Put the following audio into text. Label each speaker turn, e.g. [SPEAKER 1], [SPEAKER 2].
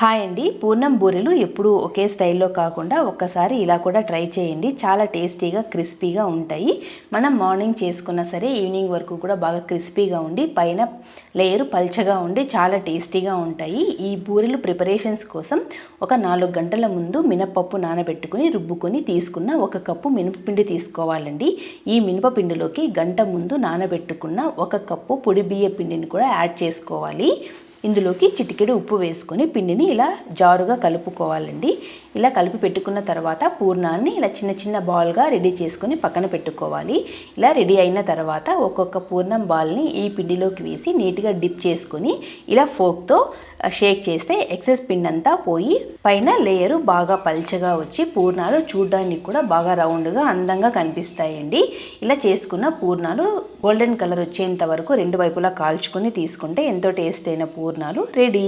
[SPEAKER 1] Hi అండి. పూర్ణం బూరెలు ఎప్పుడూ ఒకే స్టైల్లో కాకుండా ఒక్కసారి ఇలా కూడా ట్రై చేయండి. చాలా టేస్టీగా క్రిస్పీగా ఉంటాయి. మనం మార్నింగ్ చేసుకున్నా సరే ఈవినింగ్ వరకు కూడా బాగా క్రిస్పీగా ఉండి పైన లేయరు పల్చగా ఉండి చాలా టేస్టీగా ఉంటాయి. ఈ బూరెలు ప్రిపరేషన్స్ కోసం ఒక నాలుగు గంటల ముందు మినపప్పు నానబెట్టుకుని రుబ్బుకొని తీసుకున్న ఒక కప్పు మినపపిండి తీసుకోవాలండి. ఈ మినపపిండిలోకి గంట ముందు నానబెట్టుకున్న ఒక కప్పు పొడి బియ్య పిండిని కూడా యాడ్ చేసుకోవాలి. ఇందులోకి చిటికెడు ఉప్పు వేసుకొని పిండిని ఇలా జారుగా కలుపుకోవాలండి. ఇలా కలిపి పెట్టుకున్న తర్వాత పూర్ణాన్ని ఇలా చిన్న చిన్న బాల్గా రెడీ చేసుకొని పక్కన పెట్టుకోవాలి. ఇలా రెడీ అయిన తర్వాత ఒక్కొక్క పూర్ణం బాల్ని ఈ పిండిలోకి వేసి నీట్గా డిప్ చేసుకొని ఇలా ఫోక్తో షేక్ చేస్తే ఎక్సెస్ పిండి అంతా పోయి పైన లేయరు బాగా పల్చగా వచ్చి పూర్ణాలు చూడడానికి కూడా బాగా రౌండ్గా అందంగా కనిపిస్తాయండి. ఇలా చేసుకున్న పూర్ణాలు గోల్డెన్ కలర్ వచ్చేంత వరకు రెండు వైపులా కాల్చుకొని తీసుకుంటే ఎంతో టేస్ట్ అయిన పూర్ణాలు. రెడీ!